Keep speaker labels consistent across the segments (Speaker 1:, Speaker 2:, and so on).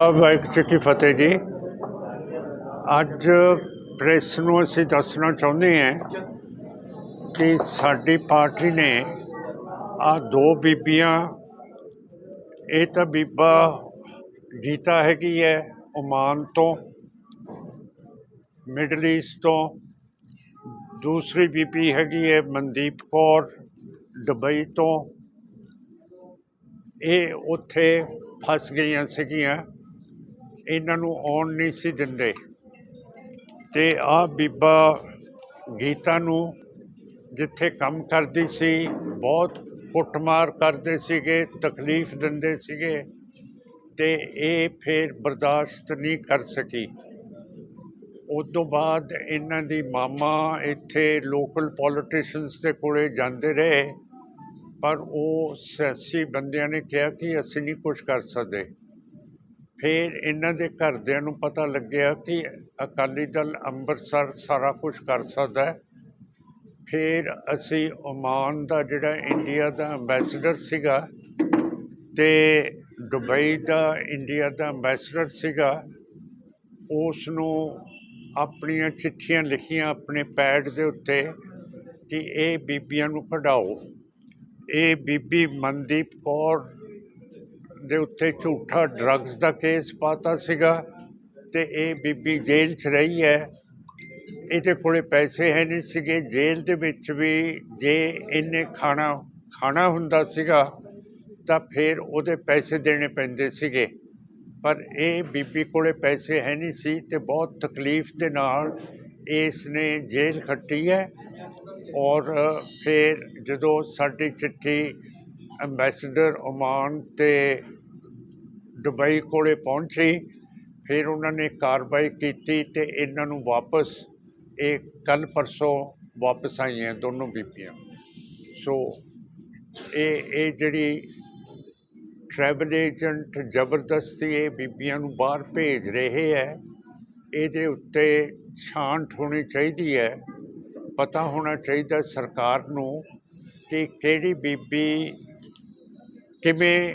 Speaker 1: ਵਾਹਿਗੁਰੂ ਕੀ ਫਤਿਹ ਜੀ। ਅੱਜ ਪ੍ਰੈਸ ਨੂੰ ਅਸੀਂ ਦੱਸਣਾ ਚਾਹੁੰਦੇ ਹਾਂ ਕਿ ਸਾਡੀ ਪਾਰਟੀ ਨੇ ਆ ਦੋ ਬੀਬੀਆਂ, ਇਹ ਤਾਂ ਬੀਬਾ ਗੀਤਾ ਹੈਗੀ ਹੈ ਓਮਾਨ ਤੋਂ, ਮਿਡਲ ਈਸਟ ਤੋਂ। ਦੂਸਰੀ ਬੀਬੀ ਹੈਗੀ ਹੈ ਮਨਦੀਪ ਕੌਰ, ਦੁਬਈ ਤੋਂ। ਇਹ ਉੱਥੇ ਫਸ ਗਈਆਂ ਸੀਗੀਆਂ। ਇਹਨਾਂ ਨੂੰ ਆਉਣ ਨਹੀਂ ਸੀ ਦਿੰਦੇ। ਤੇ ਆ ਬੀਬਾ ਗੀਤਾ ਨੂੰ ਜਿੱਥੇ ਕੰਮ ਕਰਦੀ ਸੀ, ਬਹੁਤ ਕੁੱਟਮਾਰ ਕਰਦੇ ਸੀਗੇ, ਤਕਲੀਫ ਦਿੰਦੇ ਸੀਗੇ ਤੇ ਇਹ ਫਿਰ ਬਰਦਾਸ਼ਤ ਨਹੀਂ ਕਰ ਸਕੀ। ਉਸ ਤੋਂ ਬਾਅਦ ਇਹਨਾਂ ਦੀ ਮਾਮਾ ਇੱਥੇ ਲੋਕਲ ਪੋਲੀਟੀਸ਼ੀਅਨਸ ਦੇ ਕੋਲੇ ਜਾਂਦੇ ਰਹੇ, ਪਰ ਉਹ ਸਿਆਸੀ ਬੰਦਿਆਂ ਨੇ ਕਿਹਾ ਕਿ ਅਸੀਂ ਨਹੀਂ ਕੁਝ ਕਰ ਸਕਦੇ। ਫਿਰ ਇਹਨਾਂ ਦੇ ਘਰਦਿਆਂ ਨੂੰ ਪਤਾ ਲੱਗਿਆ ਕਿ ਅਕਾਲੀ ਦਲ ਅੰਮ੍ਰਿਤਸਰ ਸਾਰਾ ਕੁਝ ਕਰ ਸਕਦਾ ਫਿਰ ਅਸੀਂ ਓਮਾਨ ਦਾ ਜਿਹੜਾ ਇੰਡੀਆ ਦਾ ਐਮਬੈਸਡਰ ਸੀਗਾ ਤੇ ਦੁਬਈ ਦਾ ਇੰਡੀਆ ਦਾ ਐਮਬੈਸਡਰ ਸੀਗਾ ਉਸ ਨੂੰ ਆਪਣੀਆਂ ਚਿੱਠੀਆਂ ਲਿਖੀਆਂ ਆਪਣੇ ਪੈਡ ਦੇ ਉੱਤੇ ਕਿ ਇਹ ਬੀਬੀਆਂ ਨੂੰ ਕਢਾਓ ਇਹ ਬੀਬੀ ਮਨਦੀਪ ਕੌਰ ਦੇ ਉੱਤੇ ਝੂਠਾ ਡਰੱਗਸ ਦਾ ਕੇਸ ਪਾਤਾ ਸੀਗਾ ਤੇ ਇਹ ਬੀਬੀ ਜੇਲ੍ਹ 'ਚ ਰਹੀ ਹੈ। ਇਹਦੇ ਕੋਲੇ ਪੈਸੇ ਹੈ ਨਹੀਂ ਸੀਗੇ। ਜੇਲ੍ਹ ਦੇ ਵਿੱਚ ਵੀ ਜੇ ਇਹਨੇ ਖਾਣਾ ਖਾਣਾ ਹੁੰਦਾ ਸੀਗਾ ਤਾਂ ਫਿਰ ਉਹਦੇ ਪੈਸੇ ਦੇਣੇ ਪੈਂਦੇ ਸੀਗੇ। ਪਰ ਇਹ ਬੀਬੀ ਕੋਲੇ ਪੈਸੇ ਹੈ ਨਹੀਂ ਸੀ ਤੇ ਬਹੁਤ ਤਕਲੀਫ ਦੇ ਨਾਲ ਇਸ ਨੇ ਜੇਲ੍ਹ ਖੱਟੀ ਹੈ ਔਰ ਫਿਰ ਜਦੋਂ ਸਾਡੀ ਚਿੱਠੀ ਐਮਬੈਸਡਰ ਓਮਾਨ ਤੇ ਦੁਬਈ ਕੋਲੇ ਪਹੁੰਚੀ, ਫਿਰ ਉਹਨਾਂ ਨੇ ਕਾਰਵਾਈ ਕੀਤੀ ਤੇ ਇਹਨਾਂ ਨੂੰ ਵਾਪਸ, ਇਹ ਕੱਲ ਪਰਸੋਂ ਵਾਪਸ ਆਈਆਂ ਦੋਨੋਂ ਬੀਬੀਆਂ। ਸੋ, ਇਹ ਇਹ ਜਿਹੜੀ ਟਰੈਵਲ ਏਜੰਟ ਜ਼ਬਰਦਸਤੀ ਇਹ ਬੀਬੀਆਂ ਨੂੰ ਬਾਹਰ ਭੇਜ ਰਹੇ ਹੈ, ਇਹਦੇ ਉੱਤੇ ਛਾਂਟ ਹੋਣੀ ਚਾਹੀਦੀ ਹੈ। ਪਤਾ ਹੋਣਾ ਚਾਹੀਦਾ ਸਰਕਾਰ ਨੂੰ ਕਿ ਕਿਹੜੀ ਬੀਬੀ ਕਿਵੇਂ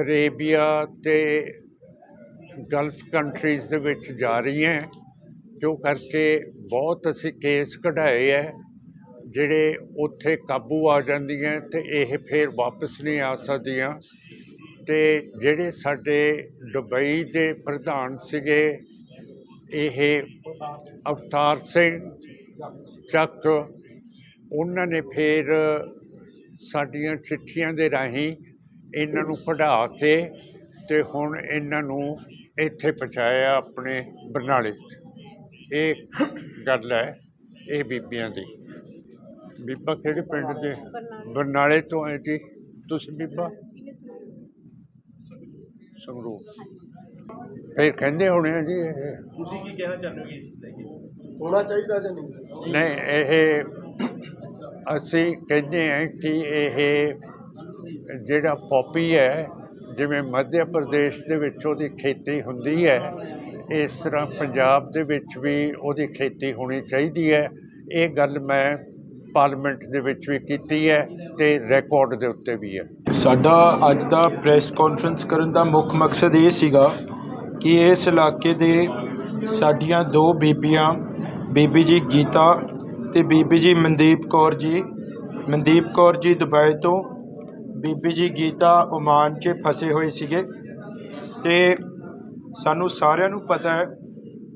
Speaker 1: ਅਰੇਬੀਆ ਅਤੇ ਗਲਫ ਕੰਟਰੀਜ਼ ਦੇ ਵਿੱਚ ਜਾ ਰਹੀ ਹੈ, ਜੋ ਕਰਕੇ ਬਹੁਤ ਅਸੀਂ ਕੇਸ ਕਢਾਏ ਹੈ, ਜਿਹੜੇ ਉੱਥੇ ਕਾਬੂ ਆ ਜਾਂਦੀਆਂ ਤੇ ਇਹ ਫਿਰ ਵਾਪਸ ਨਹੀਂ ਆ ਸਕਦੀਆਂ। ਤੇ ਜਿਹੜੇ ਸਾਡੇ ਦੁਬਈ ਦੇ ਪ੍ਰਧਾਨ ਸੀਗੇ, ਇਹ ਅਵਤਾਰ ਸਿੰਘ ਚੱਕ, ਉਹਨਾਂ ਨੇ ਫਿਰ ਸਾਡੀਆਂ ਚਿੱਠੀਆਂ ਦੇ ਰਾਹੀਂ ਇਹਨਾਂ ਨੂੰ ਕਢਾ ਕੇ ਤੇ ਹੁਣ ਇਹਨਾਂ ਨੂੰ ਇੱਥੇ ਪਹੁੰਚਾਇਆ ਆਪਣੇ ਬਰਨਾਲੇ 'ਚ। ਇਹ ਗੱਲ ਹੈ ਇਹ ਬੀਬੀਆਂ ਦੀ। ਬੀਬਾ ਕਿਹੜੇ ਪਿੰਡ ਦੇ? ਬਰਨਾਲੇ। ਤੋਂ ਹੈ ਜੀ। ਤੁਸੀਂ ਬੀਬਾ? ਸੰਗਰੂਰ। ਫਿਰ ਕਹਿੰਦੇ ਹੋਣੇ ਆ ਜੀ ਇਹ
Speaker 2: ਤੁਸੀਂ ਕੀ ਕਹਿਣਾ ਚਾਹੁੰਦੇ ਹੋ ਇਸ ਕੇ?
Speaker 3: ਹੋਣਾ ਚਾਹੀਦਾ ਜਾਂ ਨਹੀਂ?
Speaker 1: ਨਹੀਂ ਇਹ ਅਸੀਂ ਕਹਿੰਦੇ ਹਾਂ ਕਿ ਇਹ ਜਿਹੜਾ ਪੋਪੀ ਹੈ, ਜਿਵੇਂ ਮੱਧ ਪ੍ਰਦੇਸ਼ ਦੇ ਵਿੱਚ ਉਹਦੀ ਖੇਤੀ ਹੁੰਦੀ ਹੈ, ਇਸ ਤਰ੍ਹਾਂ ਪੰਜਾਬ ਦੇ ਵਿੱਚ ਵੀ ਉਹਦੀ ਖੇਤੀ ਹੋਣੀ ਚਾਹੀਦੀ ਹੈ। ਇਹ ਗੱਲ ਮੈਂ ਪਾਰਲੀਮੈਂਟ ਦੇ ਵਿੱਚ ਵੀ ਕੀਤੀ ਹੈ ਤੇ ਰਿਕਾਰਡ ਦੇ ਉੱਤੇ ਵੀ ਹੈ।
Speaker 4: ਸਾਡਾ ਅੱਜ ਦਾ ਪ੍ਰੈਸ ਕਾਨਫਰੰਸ ਕਰਨ ਦਾ ਮੁੱਖ ਮਕਸਦ ਇਹ ਸੀਗਾ ਕਿ ਇਸ ਇਲਾਕੇ ਦੇ ਸਾਡੀਆਂ ਦੋ ਬੀਬੀਆਂ, ਬੀਬੀ ਜੀ ਗੀਤਾ ਤੇ ਬੀਬੀ ਜੀ ਮਨਦੀਪ ਕੌਰ ਜੀ, ਮਨਦੀਪ ਕੌਰ ਜੀ ਦੁਬਈ ਤੋਂ ਬੀਬੀ ਜੀ ਗੀਤਾ ਓਮਾਨ 'ਚ ਫਸੇ ਹੋਏ ਸੀਗੇ ਤੇ ਸਾਨੂੰ ਸਾਰਿਆਂ ਨੂੰ ਪਤਾ ਹੈ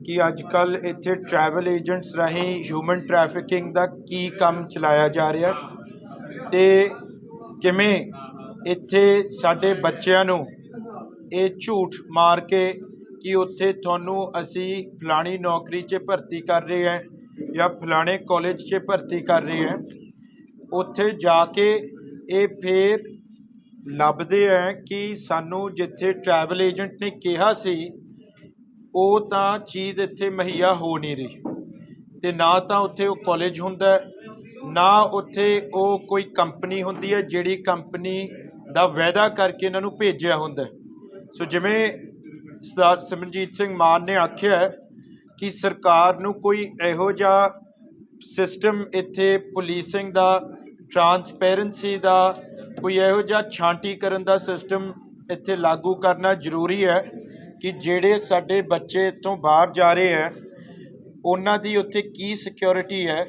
Speaker 4: ਕਿ ਅੱਜ ਕੱਲ ਇੱਥੇ ਟਰੈਵਲ ਏਜੰਟਸ ਰਾਹੀਂ ਹਿਊਮਨ ਟ੍ਰੈਫਿਕਿੰਗ ਦਾ ਕੀ ਕੰਮ ਚਲਾਇਆ ਜਾ ਰਿਹਾ ਤੇ ਕਿਵੇਂ ਇੱਥੇ ਸਾਡੇ ਬੱਚਿਆਂ ਨੂੰ ਇਹ ਝੂਠ ਮਾਰ ਕੇ ਕਿ ਉੱਥੇ ਤੁਹਾਨੂੰ ਅਸੀਂ ਫਲਾਣੀ ਨੌਕਰੀ 'ਚ ਭਰਤੀ ਕਰ ਰਹੇ ਹਾਂ ਜਾਂ ਫਲਾਣੇ ਕਾਲਜ 'ਚ ਭਰਤੀ ਕਰ ਰਹੇ ਹਾਂ, ਉੱਥੇ ਜਾ ਕੇ ਇਹ ਫੇਰ ਲੱਭਦੇ ਹੈ ਕਿ ਸਾਨੂੰ ਜਿੱਥੇ ਟਰੈਵਲ ਏਜੰਟ ਨੇ ਕਿਹਾ ਸੀ, ਉਹ ਤਾਂ ਚੀਜ਼ ਇੱਥੇ ਮਹੱਈਆ ਹੋ ਨਹੀਂ ਰਹੀ। ਤੇ ਨਾ ਤਾਂ ਉੱਥੇ ਉਹ ਕਾਲਜ ਹੁੰਦਾ ਨਾ ਉੱਥੇ ਉਹ ਕੋਈ ਕੰਪਨੀ ਹੁੰਦੀ ਹੈ ਜਿਹੜੀ ਕੰਪਨੀ ਦਾ ਵਾਅਦਾ ਕਰਕੇ ਇਹਨਾਂ ਨੂੰ ਭੇਜਿਆ ਹੁੰਦਾ ਸੋ ਜਿਵੇਂ ਸਰਦਾਰ ਸਿਮਰਜੀਤ ਸਿੰਘ ਮਾਨ ਨੇ ਆਖਿਆ ਕਿ ਸਰਕਾਰ ਨੂੰ ਕੋਈ ਇਹੋ ਜਿਹਾ ਸਿਸਟਮ ਇੱਥੇ ਪੁਲਿਸਿੰਗ ਦਾ ਟਰਾਂਸਪੇਰੈਂਸੀ ਦਾ ਕੋਈ ਇਹੋ ਜਿਹਾ ਛਾਂਟੀ ਕਰਨ ਦਾ ਸਿਸਟਮ ਇੱਥੇ ਲਾਗੂ ਕਰਨਾ ਜ਼ਰੂਰੀ ਹੈ ਕਿ ਜਿਹੜੇ ਸਾਡੇ ਬੱਚੇ ਇੱਥੋਂ ਬਾਹਰ ਜਾ ਰਹੇ ਹੈ, ਉਹਨਾਂ ਦੀ ਉੱਥੇ ਕੀ ਸਿਕਿਉਰਿਟੀ ਹੈ,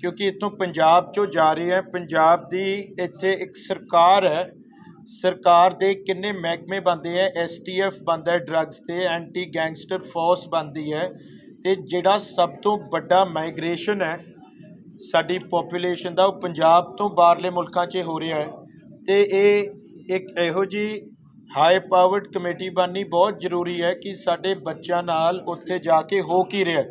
Speaker 4: ਕਿਉਂਕਿ ਇੱਥੋਂ ਪੰਜਾਬ ਚੋਂ ਜਾ ਰਹੇ ਹੈ, ਪੰਜਾਬ ਦੀ ਇੱਥੇ ਇੱਕ ਸਰਕਾਰ ਹੈ, ਸਰਕਾਰ ਦੇ ਕਿੰਨੇ ਮਹਿਕਮੇ ਬਣਦੇ ਹੈ ਐਸਟੀਐਫ ਬਣਦਾ ਹੈ ਡਰੱਗਸ ਤੇ ਐਂਟੀ ਗੈਂਗਸਟਰ ਫੋਰਸ ਬਣਦੀ ਹੈ, ਤੇ ਜਿਹੜਾ ਸਭ ਤੋਂ ਵੱਡਾ ਮਾਈਗ੍ਰੇਸ਼ਨ ਹੈ, ਸਾਡੀ ਪੋਪੂਲੇਸ਼ਨ ਦਾ ਉਹ ਪੰਜਾਬ ਤੋਂ ਬਾਹਰਲੇ ਮੁਲਕਾਂ 'ਚ ਹੋ ਰਿਹਾ ਹੈ। ਤੇ ਇਹ ਇੱਕ ਇਹੋ ਜੀ ਹਾਈ ਪਾਵਰਡ ਕਮੇਟੀ ਬਣਨੀ ਬਹੁਤ ਜ਼ਰੂਰੀ ਹੈ ਕਿ ਸਾਡੇ ਬੱਚਿਆਂ ਨਾਲ ਉੱਥੇ ਜਾ ਕੇ ਹੋ ਕੀ ਰਿਹਾ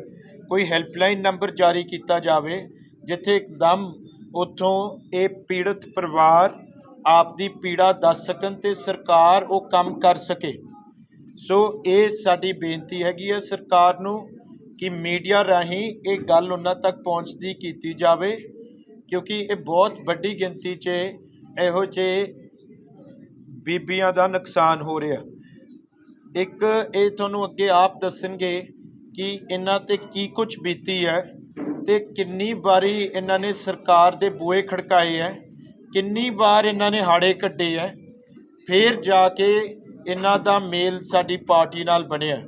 Speaker 4: ਕੋਈ ਹੈਲਪਲਾਈਨ ਨੰਬਰ ਜਾਰੀ ਕੀਤਾ ਜਾਵੇ, ਜਿੱਥੇ ਇੱਕਦਮ ਉੱਥੋਂ ਇਹ ਪੀੜਤ ਪਰਿਵਾਰ ਆਪ ਦੀ ਪੀੜਾ ਦੱਸ ਸਕਣ ਤੇ ਸਰਕਾਰ ਉਹ ਕੰਮ ਕਰ ਸਕੇ। ਸੋ ਇਹ ਸਾਡੀ ਬੇਨਤੀ ਹੈਗੀ ਹੈ ਸਰਕਾਰ ਨੂੰ ਕਿ ਮੀਡੀਆ ਰਾਹੀਂ ਇਹ ਗੱਲ ਉਹਨਾਂ ਤੱਕ ਪਹੁੰਚਦੀ ਕੀਤੀ ਜਾਵੇ, ਕਿਉਂਕਿ ਇਹ ਬਹੁਤ ਵੱਡੀ ਗਿਣਤੀ 'ਚ ਇਹੋ ਜਿਹੇ ਬੀਬੀਆਂ ਦਾ ਨੁਕਸਾਨ ਹੋ ਰਿਹਾ। ਇੱਕ, ਇਹ ਤੁਹਾਨੂੰ ਅੱਗੇ ਆਪ ਦੱਸਣਗੇ ਕਿ ਇਹਨਾਂ ਤੇ ਕੀ ਕੁਝ ਬੀਤੀ ਹੈ ਤੇ ਕਿੰਨੀ ਵਾਰੀ ਇਹਨਾਂ ਨੇ ਸਰਕਾਰ ਦੇ ਬੂਹੇ ਖੜਕਾਏ ਹੈ, ਕਿੰਨੀ ਵਾਰ ਇਹਨਾਂ ਨੇ ਹਾੜੇ ਕੱਢੇ ਹੈ, ਫਿਰ ਜਾ ਕੇ ਇਹਨਾਂ ਦਾ ਮੇਲ ਸਾਡੀ ਪਾਰਟੀ ਨਾਲ ਬਣਿਆ।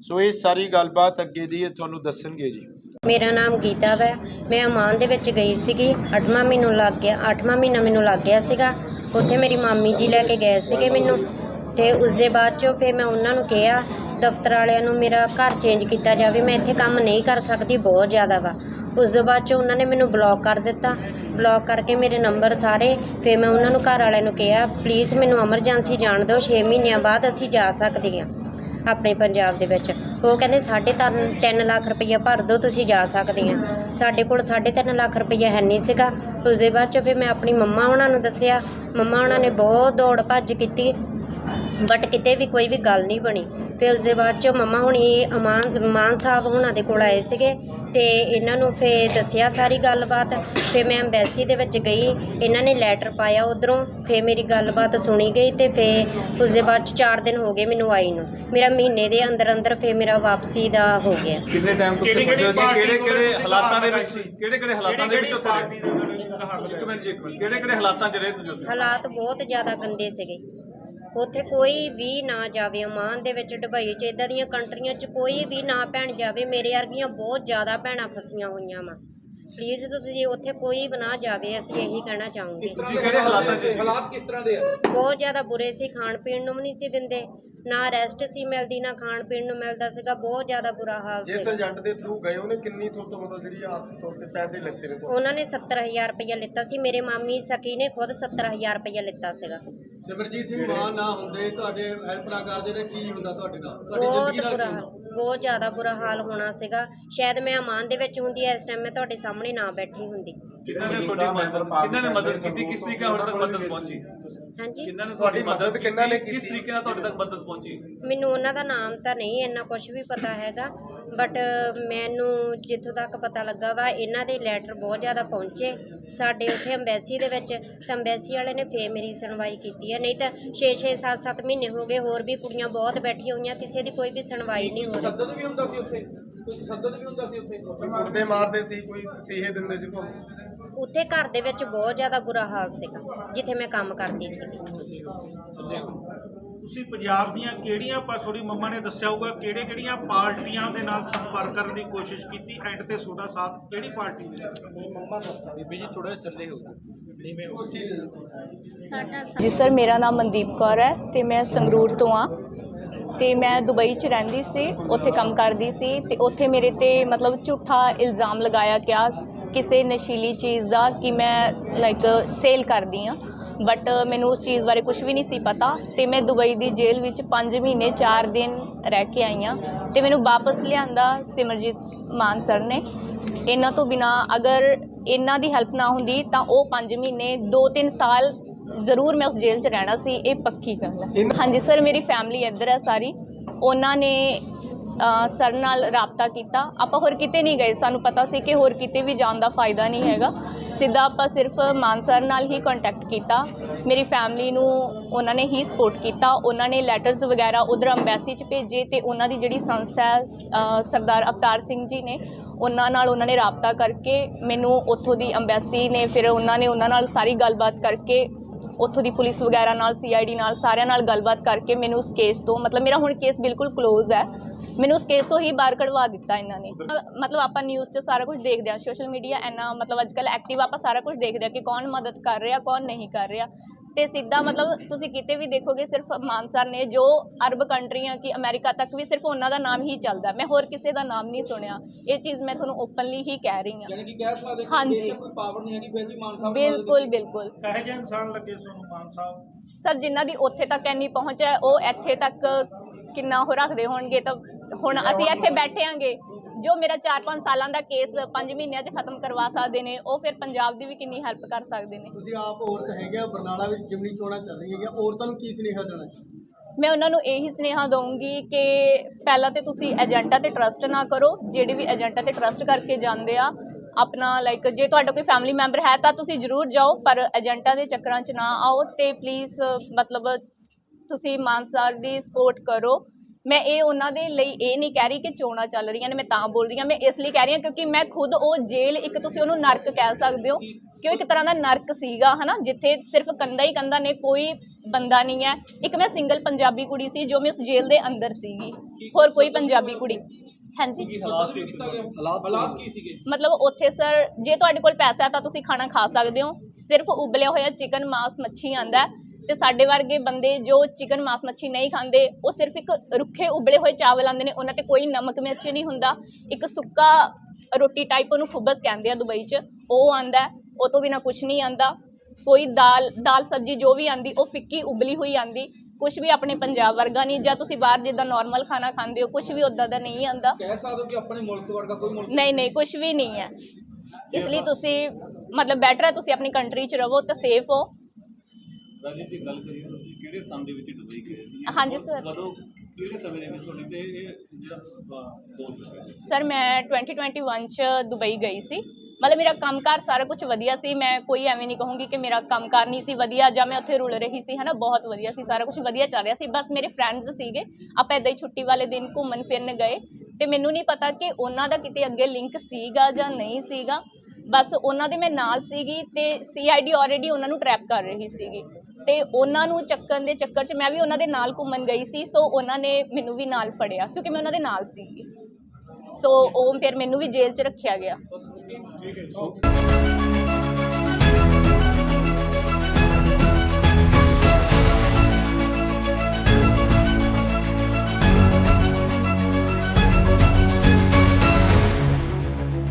Speaker 4: ਸੋ ਇਹ ਸਾਰੀ ਗੱਲਬਾਤ ਅੱਗੇ ਦੀ ਇਹ ਤੁਹਾਨੂੰ ਦੱਸਣਗੇ ਜੀ।
Speaker 5: ਮੇਰਾ ਨਾਮ ਗੀਤਾ ਵੈ। ਮੈਂ ਅਮਾਨ ਦੇ ਵਿੱਚ ਗਈ ਸੀਗੀ। 8ਵਾਂ ਮਹੀਨਾ ਲੱਗ ਗਿਆ 8ਵਾਂ ਮਹੀਨਾ ਮੈਨੂੰ ਲੱਗ ਗਿਆ ਸੀਗਾ। ਉੱਥੇ ਮੇਰੀ ਮਾਮੀ ਜੀ ਲੈ ਕੇ ਗਏ ਸੀਗੇ ਮੈਨੂੰ। ਤੇ ਉਸ ਦੇ ਬਾਅਦ ਚੋਂ ਫਿਰ ਮੈਂ ਉਹਨਾਂ ਨੂੰ ਕਿਹਾ, ਦਫ਼ਤਰ ਵਾਲਿਆਂ ਨੂੰ ਮੇਰਾ ਘਰ ਚੇਂਜ ਕੀਤਾ ਜਾਵੇ, ਮੈਂ ਇੱਥੇ ਕੰਮ ਨਹੀਂ ਕਰ ਸਕਦੀ, ਬਹੁਤ ਜ਼ਿਆਦਾ ਵਾ। ਉਸ ਤੋਂ ਬਾਅਦ ਚੋਂ ਉਹਨਾਂ ਨੇ ਮੈਨੂੰ ਬਲੌਕ ਕਰ ਦਿੱਤਾ। ਬਲੌਕ ਕਰਕੇ ਮੇਰੇ ਨੰਬਰ ਸਾਰੇ, ਫਿਰ ਮੈਂ ਉਹਨਾਂ ਨੂੰ ਘਰ ਵਾਲਿਆਂ ਨੂੰ ਕਿਹਾ ਪਲੀਜ਼ ਮੈਨੂੰ ਐਮਰਜੈਂਸੀ ਜਾਣ ਦਿਓ 6 ਮਹੀਨਿਆਂ ਬਾਅਦ ਅਸੀਂ ਜਾ ਸਕਦੇ ਹਾਂ। ਆਪਣੇ ਪੰਜਾਬ ਦੇ ਵਿੱਚ। ਉਹ ਕਹਿੰਦੇ ਸਾਢੇ ਤਿੰਨ ਤਿੰਨ ਲੱਖ ਰੁਪਈਆ ਭਰ ਦਿਓ, ਤੁਸੀਂ ਜਾ ਸਕਦੇ ਆ। ਸਾਡੇ ਕੋਲ ਸਾਢੇ ਤਿੰਨ ਲੱਖ ਰੁਪਈਆ ਹੈ ਨਹੀਂ ਸੀਗਾ। ਉਸ ਦੇ ਬਾਅਦ ਚ ਫਿਰ ਮੈਂ ਆਪਣੀ ਮੰਮਾ ਉਹਨਾਂ ਨੂੰ ਦੱਸਿਆ। ਮੰਮਾ ਉਹਨਾਂ ਨੇ ਬਹੁਤ ਦੌੜ ਭੱਜ ਕੀਤੀ ਬਟ ਕਿਤੇ ਵੀ ਕੋਈ ਵੀ ਗੱਲ ਨਹੀਂ ਬਣੀ। ਫਿਰ ਉਸ ਦੇ ਬਾਅਦ ਚ ਮੰਮਾ ਹੁਣੀ ਅਮਾਨ ਮਾਨ ਸਾਹਿਬ ਉਹਨਾਂ ਦੇ ਕੋਲ ਆਏ ਸੀਗੇ ਤੇ ਇਹਨਾਂ ਨੂੰ ਫਿਰ ਦੱਸਿਆ ਸਾਰੀ ਗੱਲਬਾਤ। ਫਿਰ ਮੈਂ ਐਮਬੈਸੀ ਦੇ ਵਿੱਚ ਗਈ ਇਹਨਾਂ ਨੇ ਲੈਟਰ ਪਾਇਆ ਉਧਰੋਂ ਫਿਰ ਮੇਰੀ ਗੱਲਬਾਤ ਸੁਣੀ ਗਈ ਤੇ ਫਿਰ ਉਸ ਦੇ ਬਾਅਦ ਚ 4 ਦਿਨ ਹੋ ਗਏ ਮੈਨੂੰ ਆਈ ਨੂੰ। ਮੇਰਾ ਮਹੀਨੇ ਦੇ ਅੰਦਰ ਅੰਦਰ ਫਿਰ ਮੇਰਾ ਵਾਪਸੀ ਦਾ ਹੋ ਗਿਆ।
Speaker 6: ਕਿੰਨੇ ਟਾਈਮ ਤੋਂ
Speaker 2: ਕਿਹੜੀ- ਕਿਹੜੀ
Speaker 6: ਹਾਲਾਤਾਂ ਦੇ ਵਿੱਚ
Speaker 2: ਸੀ?
Speaker 6: ਕਿਹੜੇ ਕਿਹੜੇ ਹਾਲਾਤਾਂ ਦੇ ਵਿੱਚ
Speaker 2: ਕਿਹੜੀ
Speaker 6: ਉੱਥੇ ਰਹੇ?
Speaker 2: ਦੇ ਨਾਲ ਕਹਾਣੀ
Speaker 6: ਇੱਕ ਮਿੰਟ ਜੀ, ਇੱਕ ਮਿੰਟ। ਕਿਹੜੇ ਕਿਹੜੇ ਹਾਲਾਤਾਂ 'ਚ ਰਹੇ ਤੁਸੀਂ?
Speaker 5: ਹਾਲਾਤ ਬਹੁਤ ਜ਼ਿਆਦਾ ਗੰਦੇ ਸੀਗੇ। ਉੱਥੇ ਕੋਈ ਵੀ ਨਾ ਜਾਵੇ ਓਮਾਨ ਦੇ ਵਿੱਚ ਦੁਬਈ 'ਚ ਇਦਾਂ ਦੀਆਂ ਕੰਟਰੀਆਂ 'ਚ ਕੋਈ ਵੀ ਨਾ ਭੈਣ ਜਾਵੇ ਮੇਰੇ ਵਰਗੀਆਂ ਬਹੁਤ ਜ਼ਿਆਦਾ ਭੈਣਾਂ ਫਸੀਆਂ ਹੋਈਆਂ ਵਾ। ਪਲੀਜ਼ ਤੁਸੀਂ ਉੱਥੇ ਕੋਈ ਵੀ ਨਾ ਜਾਵੇ ਅਸੀਂ ਇਹੀ ਕਹਿਣਾ ਚਾਹੂੰਗੇ।
Speaker 6: ਤੁਸੀਂ ਕਿਹੜੇ ਹਾਲਾਤਾਂ 'ਚ ਹਾਲਾਤ ਕਿਸ ਤਰ੍ਹਾਂ ਦੇ ਆ?
Speaker 5: ਬਹੁਤ ਜ਼ਿਆਦਾ ਬੁਰੇ ਸੀ ਖਾਣ ਪੀਣ ਨੂੰ ਵੀ ਨਹੀਂ ਸੀ ਦਿੰਦੇ ਨਾ ਰੈਸਟ ਸੀ ਮਿਲਦੀ ਨਾ ਖਾਣ ਪੀਣ ਨੂੰ ਮਿਲਦਾ ਸੀਗਾ ਬਹੁਤ ਜ਼ਿਆਦਾ ਬੁਰਾ ਹਾਲ
Speaker 3: ਜਿਸ
Speaker 5: ਸੀ
Speaker 3: ਏਜੰਟ ਦੇ ਥਰੂ ਗਏ ਉਹਨੇ ਕਿੰਨੀ ਤੁਹਾਡੇ ਤੋਂ ਮਤਲਬ ਜਿਹੜੀ ਆਰਥਿਕ ਤੌਰ ਤੇ ਪੈਸੇ ਲੱਗੇ ਨੇ? ਤੁਹਾਨੂੰ
Speaker 5: ਉਹਨਾਂ ਨੇ 70000 ਰੁਪਇਆ ਲਿੱਤਾ ਸੀ ਮੇਰੇ ਮਾਮੀ ਸਕੀ ਨੇ ਖੁਦ 70000 ਰੁਪਇਆ ਲਿੱਤਾ ਸੀਗਾ।
Speaker 3: ਸਿਮਰਜੀਤ ਸਿੰਘ ਮਾਨ ਨਾ ਹੁੰਦੇ ਤੁਹਾਡੇ ਹੈਲਪਰਾ ਕਰਦੇ ਨੇ ਕੀ ਹੁੰਦਾ ਤੁਹਾਡੇ ਨਾਲ?
Speaker 5: ਬਹੁਤ ਬੁਰਾ ਹਾਲ ਬਹੁਤ ਜ਼ਿਆਦਾ ਬੁਰਾ ਹਾਲ ਹੋਣਾ ਸੀਗਾ। ਸ਼ਾਇਦ ਮੈਂ ਅਮਾਨ ਦੇ ਵਿੱਚ ਹੁੰਦੀ ਐ ਇਸ ਟਾਈਮ ਮੈਂ ਤੁਹਾਡੇ ਸਾਹਮਣੇ ਨਾ ਬੈਠੀ ਹੁੰਦੀ।
Speaker 6: ਕਿੰਨਾਂ ਨੇ ਤੁਹਾਡੀ ਮਦਦ ਕਿੰਨਾਂ ਨੇ ਮਦਦ ਕੀਤੀ? ਕਿਸ ਤਰੀਕੇ ਨਾਲ ਹੁਣ ਤੱਕ ਮਦਦ ਪਹੁੰਚੀ?
Speaker 5: ਹਾਂਜੀ?
Speaker 6: ਕਿੰਨਾਂ ਨੇ ਤੁਹਾਡੀ
Speaker 3: ਤੁਹਾਡੀ
Speaker 6: ਮਦਦ
Speaker 3: ਕਿਹਨਾਂ ਨੇ
Speaker 6: ਕੀਤੀ? ਕਿਸ? ਤਰੀਕੇ ਨਾਲ ਤੁਹਾਡੇ ਤੱਕ ਮਦਦ ਪਹੁੰਚੀ?
Speaker 5: ਮੈਨੂੰ ਉਹਨਾਂ ਦਾ ਨਾਮ ਤਾਂ ਨਹੀਂ ਇੰਨਾ ਕੁਝ ਵੀ ਪਤਾ ਹੈਗਾ। ਬਟ ਮੈਨੂੰ ਜਿੱਥੋਂ ਤੱਕ ਪਤਾ ਲੱਗਾ ਵਾ ਇਹਨਾਂ ਦੇ ਲੈਟਰ ਬਹੁਤ ਜ਼ਿਆਦਾ ਪਹੁੰਚੇ। ਸਾਡੇ ਉੱਥੇ ਅੰਬੈਸੀ ਦੇ ਵਿੱਚ ਤਾਂ ਅੰਬੈਸੀ ਵਾਲੇ ਨੇ ਫੇਰ ਮੇਰੀ ਸੁਣਵਾਈ ਕੀਤੀ ਹੈ ਨਹੀਂ ਤਾਂ 6 6 7 7 ਮਹੀਨੇ ਹੋ ਗਏ ਹੋਰ ਵੀ ਕੁੜੀਆਂ ਬਹੁਤ ਬੈਠੀਆਂ ਹੋਈਆਂ ਕਿਸੇ ਦੀ ਕੋਈ ਵੀ ਸੁਣਵਾਈ ਨਹੀਂ ਹੋ ਰਹੀ।
Speaker 6: ਵੀ ਹੁੰਦਾ ਸੀ ਉੱਥੇ? ਕੋਈ ਤਸੱਦਦ ਵੀ ਹੁੰਦਾ ਸੀ ਉੱਥੇ?
Speaker 3: ਕੁੱਟਦੇ ਮਾਰਦੇ ਸੀ ਕੋਈ ਸੀਹੇ ਦਿੰਦੇ ਸੀ ਤੁਹਾਨੂੰ
Speaker 5: ਉੱਥੇ ਘਰ ਦੇ ਵਿੱਚ ਬਹੁਤ ਜ਼ਿਆਦਾ ਬੁਰਾ ਹਾਲ ਸੀਗਾ ਜਿੱਥੇ ਮੈਂ ਕੰਮ ਕਰਦੀ ਸੀ
Speaker 2: ਤੁਸੀਂ ਪੰਜਾਬ ਦੀਆਂ ਕਿਹੜੀਆਂ ਪਰ ਤੁਹਾਡੀ ਮੰਮਾ ਨੇ ਦੱਸਿਆ ਹੋਊਗਾ ਕਿਹੜੇ ਕਿਹੜੀਆਂ ਪਾਰਟੀਆਂ ਦੇ ਨਾਲ ਸੰਪਰਕ ਕਰਨ ਦੀ ਕੋਸ਼ਿਸ਼ ਕੀਤੀ ਐਂਡ ਤੇ ਤੁਹਾਡਾ ਸਾਥ ਕਿਹੜੀ ਪਾਰਟੀ ਨੇ?
Speaker 3: ਬੀਬੀ ਜੀ ਥੋੜਾ ਥੱਲੇ ਹੋ
Speaker 7: ਜੀ ਸਰ ਮੇਰਾ ਨਾਮ ਮਨਦੀਪ ਕੌਰ ਹੈ ਤੇ ਮੈਂ ਸੰਗਰੂਰ ਤੋਂ ਆ ਤੇ ਮੈਂ ਦੁਬਈ 'ਚ ਰਹਿੰਦੀ ਸੀ ਉੱਥੇ ਕੰਮ ਕਰਦੀ ਸੀ ਤੇ ਉੱਥੇ ਮੇਰੇ ਤੇ ਮਤਲਬ ਝੂਠਾ ਇਲਜ਼ਾਮ ਲਗਾਇਆ ਗਿਆ ਕਿਸੇ ਨਸ਼ੀਲੀ ਚੀਜ਼ ਦਾ ਕਿ ਮੈਂ ਲਾਈਕ ਸੇਲ ਕਰਦੀ ਆ ਬਟ ਮੈਨੂੰ ਉਸ ਚੀਜ਼ ਬਾਰੇ ਕੁਝ ਵੀ ਨਹੀਂ ਸੀ ਪਤਾ ਤੇ ਮੈਂ ਦੁਬਈ ਦੀ ਜੇਲ੍ਹ ਵਿੱਚ 5 ਮਹੀਨੇ 4 ਦਿਨ ਰਹਿ ਕੇ ਆਈ ਆ ਤੇ ਮੈਨੂੰ ਵਾਪਸ ਲਿਆਂਦਾ ਸਿਮਰਜੀਤ ਮਾਨ ਸਰ ਨੇ। ਇਹਨਾਂ ਤੋਂ ਬਿਨਾ ਅਗਰ ਇਹਨਾਂ ਦੀ ਹੈਲਪ ਨਾ ਹੁੰਦੀ ਤਾਂ ਉਹ 5 ਮਹੀਨੇ 2-3 ਸਾਲ ਜ਼ਰੂਰ ਮੈਂ ਉਸ ਜੇਲ੍ਹ 'ਚ ਰਹਿਣਾ ਸੀ ਇਹ ਪੱਕੀ ਗੱਲ ਹੈ। ਹਾਂਜੀ ਸਰ ਮੇਰੀ ਫੈਮਿਲੀ ਇੱਧਰ ਹੈ ਸਾਰੀ। ਉਹਨਾਂ ਨੇ ਸਰ ਨਾਲ ਰਾਬਤਾ ਕੀਤਾ। ਆਪਾਂ ਹੋਰ ਕਿਤੇ ਨਹੀਂ ਗਏ। ਸਾਨੂੰ ਪਤਾ ਸੀ ਕਿ ਹੋਰ ਕਿਤੇ ਵੀ ਜਾਣ ਦਾ ਫਾਇਦਾ ਨਹੀਂ ਹੈਗਾ। ਸਿੱਧਾ ਆਪਾਂ ਸਿਰਫ ਮਾਨ ਸਰ ਨਾਲ ਹੀ ਕੰਟੈਕਟ ਕੀਤਾ। ਮੇਰੀ ਫੈਮਿਲੀ ਨੂੰ ਉਹਨਾਂ ਨੇ ਹੀ ਸਪੋਰਟ ਕੀਤਾ। ਉਹਨਾਂ ਨੇ ਲੈਟਰਸ ਵਗੈਰਾ ਉਧਰ ਅੰਬੈਸੀ 'ਚ ਭੇਜੇ ਤੇ ਉਹਨਾਂ ਦੀ ਜਿਹੜੀ ਸੰਸਥਾ ਹੈ ਸਰਦਾਰ ਅਵਤਾਰ ਸਿੰਘ ਜੀ ਨੇ, ਉਹਨਾਂ ਨਾਲ ਉਹਨਾਂ ਨੇ ਰਾਬਤਾ ਕਰਕੇ ਮੈਨੂੰ ਉੱਥੋਂ ਦੀ ਅੰਬੈਸੀ ਨੇ, ਫਿਰ ਉਹਨਾਂ ਨੇ ਉਹਨਾਂ ਨਾਲ ਸਾਰੀ ਗੱਲਬਾਤ ਕਰਕੇ ਉੱਥੋਂ ਦੀ ਪੁਲਿਸ ਵਗੈਰਾ ਨਾਲ ਸੀਆਈਡੀ ਨਾਲ ਸਾਰਿਆਂ ਨਾਲ ਗੱਲਬਾਤ ਕਰਕੇ ਮੈਨੂੰ ਉਸ ਕੇਸ ਤੋਂ, ਮਤਲਬ ਮੇਰਾ ਹੁਣ ਕੇਸ ਬਿਲਕੁਲ ক্লোਜ਼ ਹੈ। ਮੈਨੂੰ ਉਸ ਕੇਸ ਤੋਂ ਹੀ ਬਾਹਰ ਕਢਵਾ ਦਿੱਤਾ ਇਹਨਾਂ ਨੇ। ਮਤਲਬ ਆਪਾਂ ਨਿਊਜ਼ 'ਚ ਸਾਰਾ ਕੁਝ ਦੇਖਦੇ ਹਾਂ ਸੋਸ਼ਲ ਮੀਡੀਆ ਇੰਨਾ ਮਤਲਬ ਅੱਜ ਕੱਲ੍ਹ ਐਕਟਿਵ ਆਪਾਂ ਸਾਰਾ ਕੁਝ ਦੇਖਦੇ ਹਾਂ ਕਿ ਕੌਣ ਮਦਦ ਕਰ ਰਿਹਾ ਕੌਣ ਨਹੀਂ ਕਰ ਰਿਹਾ। ਤੇ ਸਿੱਧਾ ਮਤਲਬ ਤੁਸੀਂ ਕਿਤੇ ਵੀ ਦੇਖੋਗੇ ਸਿਰਫ ਮਾਨਸਰ ਨੇ ਜੋ ਅਰਬ ਕੰਟਰੀਆਂ ਕਿ ਅਮਰੀਕਾ ਤੱਕ ਵੀ ਸਿਰਫ ਉਹਨਾਂ ਦਾ ਨਾਮ ਹੀ ਚੱਲਦਾ। ਮੈਂ ਹੋਰ ਕਿਸੇ ਦਾ ਨਾਮ ਨਹੀਂ ਸੁਣਿਆ। ਇਹ ਚੀਜ਼ ਮੈਂ ਤੁਹਾਨੂੰ ਓਪਨਲੀ ਹੀ ਕਹਿ ਰਹੀ ਹਾਂ।
Speaker 3: ਯਾਨੀ ਕਿ ਕਹਿ ਸਕਦੇ ਕਿ
Speaker 7: ਹਾਂਜੀ।
Speaker 3: ਬੇਸ਼ੱਕ ਕੋਈ ਪਾਵਰ ਨਹੀਂ ਹੈਗੀ ਫਿਰ ਵੀ ਮਾਨ ਸਾਹਿਬ
Speaker 7: ਬਿਲਕੁਲ ਬਿਲਕੁਲ।
Speaker 2: ਕਹੇ ਜਿਹੇ ਇਨਸਾਨ ਲੱਗੇ ਤੁਹਾਨੂੰ ਮਾਨ ਸਾਹਿਬ
Speaker 7: ਸਰ ਜਿਨ੍ਹਾਂ ਦੀ ਉੱਥੇ ਤੱਕ ਇੰਨੀ ਪਹੁੰਚ ਹੈ ਉਹ ਇੱਥੇ ਤੱਕ ਕਿੰਨਾ ਉਹ ਰੱਖਦੇ ਹੋਣਗੇ ਤਾਂ ਹੁਣ ਅਸੀਂ ਇੱਥੇ ਬੈਠੇ ਆਂਗੇ ਜੋ ਮੇਰਾ 4-5 ਸਾਲਾਂ ਦਾ ਕੇਸ 5 ਮਹੀਨਿਆਂ 'ਚ ਖਤਮ ਕਰਵਾ ਸਕਦੇ ਨੇ ਉਹ ਫਿਰ ਪੰਜਾਬ ਦੀ ਵੀ ਕਿੰਨੀ ਹੈਲਪ ਕਰ ਸਕਦੇ ਨੇ।
Speaker 3: ਤੁਸੀਂ ਆਪ ਔਰਤ ਹੈਗੇ ਆ ਬਰਨਾਲਾ ਵਿੱਚ ਜਿਮਨੀ ਚੋਣਾਂ ਚੱਲ ਰਹੀਆਂ ਹੈਗੀਆਂ ਔਰਤਾਂ ਨੂੰ ਕੀ ਸੁਨੇਹਾ ਦੇਣਾ
Speaker 7: ਮੈਂ ਉਹਨਾਂ ਨੂੰ ਇਹੀ ਸੁਨੇਹਾ ਦਊਂਗੀ ਕਿ ਪਹਿਲਾਂ ਤੇ ਤੁਸੀਂ ਏਜੰਟਾਂ ਤੇ ਟਰਸਟ ਨਾ ਕਰੋ ਜਿਹੜੇ ਵੀ ਏਜੰਟਾਂ ਤੇ ਟਰਸਟ ਕਰਕੇ ਜਾਂਦੇ ਆ ਆਪਣਾ ਲਾਈਕ ਜੇ ਤੁਹਾਡਾ ਕੋਈ ਫੈਮਿਲੀ ਮੈਂਬਰ ਹੈ ਤਾਂ ਤੁਸੀਂ ਜ਼ਰੂਰ ਜਾਓ ਪਰ ਏਜੰਟਾਂ ਦੇ ਚੱਕਰਾਂ 'ਚ ਨਾ ਆਓ ਤੇ ਪਲੀਜ਼ ਮਤਲਬ ਤੁਸੀਂ ਮਾਨਸਾਰ ਦੀ ਸਪੋਰਟ ਕਰੋ। ਮੈਂ ਇਹ ਉਹਨਾਂ ਦੇ ਲਈ ਇਹ ਨਹੀਂ ਕਹਿ ਰਹੀ ਕਿ ਚੋਣਾਂ ਚੱਲ ਰਹੀਆਂ ਨੇ ਮੈਂ ਤਾਂ ਬੋਲ ਰਹੀ ਹਾਂ ਮੈਂ ਇਸ ਲਈ ਕਹਿ ਰਹੀ ਹਾਂ ਕਿਉਂਕਿ ਮੈਂ ਖੁਦ ਉਹ ਜੇਲ੍ਹ ਇੱਕ ਤੁਸੀਂ ਉਹਨੂੰ ਨਰਕ ਕਹਿ ਸਕਦੇ ਹੋ ਕਿ ਉਹ ਇੱਕ ਤਰ੍ਹਾਂ ਦਾ ਨਰਕ ਸੀਗਾ ਹਨਾ ਜਿੱਥੇ ਸਿਰਫ ਕੰਧਾਂ ਹੀ ਕੰਧਾਂ ਨੇ ਕੋਈ ਬੰਦਾ ਨਹੀਂ ਹੈ। ਇੱਕ ਮੈਂ ਸਿੰਗਲ ਪੰਜਾਬੀ ਕੁੜੀ ਸੀ ਜੋ ਮੈਂ ਉਸ ਜੇਲ੍ਹ ਦੇ ਅੰਦਰ ਸੀਗੀ ਹੋਰ ਕੋਈ ਪੰਜਾਬੀ ਕੁੜੀ। ਹਾਂਜੀ?
Speaker 3: ਹਾਲਾਤ ਕੀ ਸੀਗੇ?
Speaker 7: ਮਤਲਬ ਉੱਥੇ ਸਰ ਜੇ ਤੁਹਾਡੇ ਕੋਲ ਪੈਸਾ ਹੈ ਤਾਂ ਤੁਸੀਂ ਖਾਣਾ ਖਾ ਸਕਦੇ ਹੋ। ਸਿਰਫ ਉਬਲਿਆ ਹੋਇਆ ਚਿਕਨ ਮਾਸ ਮੱਛੀ ਆਂਦਾ ਹੈ। ਤੇ ਸਾਡੇ ਵਰਗੇ ਬੰਦੇ ਜੋ ਚਿਕਨ ਮਾਸ ਮੱਛੀ ਨਹੀਂ ਖਾਂਦੇ ਉਹ ਸਿਰਫ ਇੱਕ ਰੁੱਖੇ ਉਬਲੇ ਹੋਏ ਚਾਵਲ ਆਂਦੇ ਨੇ ਉਹਨਾਂ ਤੇ ਕੋਈ ਨਮਕ ਮਿਰਚ ਨਹੀਂ ਹੁੰਦਾ। ਇੱਕ ਸੁੱਕਾ ਰੋਟੀ ਟਾਈਪ ਉਹਨੂੰ ਖੁਬਸ ਕਹਿੰਦੇ ਆ ਦੁਬਈ 'ਚ। ਉਹ ਆਂਦਾ ਉਹ ਤੋਂ ਬਿਨਾ ਕੁਝ ਨਹੀਂ ਆਂਦਾ ਕੋਈ ਦਾਲ ਦਾਲ ਸਬਜੀ ਜੋ ਵੀ ਆਂਦੀ ਉਹ ਫਿੱਕੀ ਉਬਲੀ ਹੋਈ ਆਂਦੀ ਕੁਝ ਵੀ ਆਪਣੇ ਪੰਜਾਬ ਵਰਗਾ ਨਹੀਂ ਜਾਂ ਤੁਸੀਂ ਬਾਹਰ ਜਿੱਦਾਂ ਨਾਰਮਲ ਖਾਣਾ ਖਾਂਦੇ ਹੋ ਕੁਝ ਵੀ ਉਦਾਂ ਦਾ ਨਹੀਂ ਆਂਦਾ
Speaker 3: ਕਹਿ ਸਕਦੇ ਹੋ ਕਿ ਆਪਣੇ ਮੁਲਕ ਵਰਗਾ ਕੋਈ ਮੁਲਕ
Speaker 7: ਨਹੀਂ ਨਹੀਂ ਕੁਝ ਵੀ ਨਹੀਂ ਹੈ। ਇਸ ਲਈ ਤੁਸੀਂ ਮਤਲਬ ਬੈਟਰ ਹੈ ਤੁਸੀਂ ਆਪਣੀ ਕੰਟਰੀ 'ਚ ਰਹੋ ਤੇ ਸੇਫ ਹੋ।
Speaker 6: ਰਾਜੀਵ ਦੀ ਗੱਲ ਕਰੀਏ ਤਾਂ ਤੁਸੀਂ ਕਿਹੜੇ ਸੰਨ ਦੇ ਵਿੱਚ ਦੁਬਈ ਗਏ ਸੀ?
Speaker 7: ਹਾਂਜੀ ਸਰ।
Speaker 6: ਕਦੋਂ ਕਿਹੜੇ ਸਮੇਂ ਦੇ ਵਿੱਚ ਤੁਹਾਡੇ ਤੇ ਇਹ ਜਿਹੜਾ ਅਹ, ਦੋਸ਼ ਲੱਗਾ
Speaker 7: ਸਰ ਮੈਂ 2021 ਚ ਦੁਬਈ ਗਈ ਸੀ। ਮਤਲਬ ਮੇਰਾ ਕੰਮਕਾਰ ਸਾਰਾ ਕੁਝ ਵਧੀਆ ਸੀ। ਮੈਂ ਕੋਈ ਐਵੇਂ ਨਹੀਂ ਕਹੂੰਗੀ ਕਿ ਮੇਰਾ ਕੰਮਕਾਰ ਨਹੀਂ ਸੀ ਵਧੀਆ ਜਾਂ ਮੈਂ ਉੱਥੇ ਰੁਲ ਰਹੀ ਸੀ ਹਨਾ ਬਹੁਤ ਵਧੀਆ ਸੀ ਸਾਰਾ ਕੁਝ ਵਧੀਆ ਚੱਲ ਰਿਹਾ ਸੀ। ਬਸ ਮੇਰੇ ਫਰੈਂਡਸ ਸੀਗੇ। ਆਪਾਂ ਇਦਾਂ ਹੀ ਛੁੱਟੀ ਵਾਲੇ ਦਿਨ ਘੁੰਮਣ ਫਿਰਨ ਗਏ। ਤੇ ਮੈਨੂੰ ਨਹੀਂ ਪਤਾ ਕਿ ਉਹਨਾਂ ਦਾ ਕਿਤੇ ਅੱਗੇ ਲਿੰਕ ਸੀਗਾ ਜਾਂ ਨਹੀਂ ਸੀਗਾ। ਬਸ ਉਹਨਾਂ ਦੇ ਮੈਂ ਨਾਲ ਸੀਗੀ ਤੇ ਸੀਆਈਡੀ ਆਲਰੇਡੀ ਉਹਨਾਂ ਨੂੰ ਟਰੈਪ ਕਰ ਰਹੀ ਸੀਗੀ। ਤੇ ਉਹਨਾਂ ਨੂੰ ਚੱਕਣ ਦੇ ਚੱਕਰ 'ਚ ਮੈਂ ਵੀ ਉਹਨਾਂ ਦੇ ਨਾਲ ਘੁੰਮਣ ਗਈ ਸੀ ਸੋ ਉਹਨਾਂ ਨੇ ਮੈਨੂੰ ਵੀ ਨਾਲ ਫੜਿਆ, ਕਿਉਂਕਿ ਮੈਂ ਉਹਨਾਂ ਦੇ ਨਾਲ ਸੀ ਸੋ ਉਹ ਫਿਰ ਮੈਨੂੰ ਵੀ ਜੇਲ੍ਹ 'ਚ ਰੱਖਿਆ ਗਿਆ।
Speaker 2: ਠੀਕ ਹੈ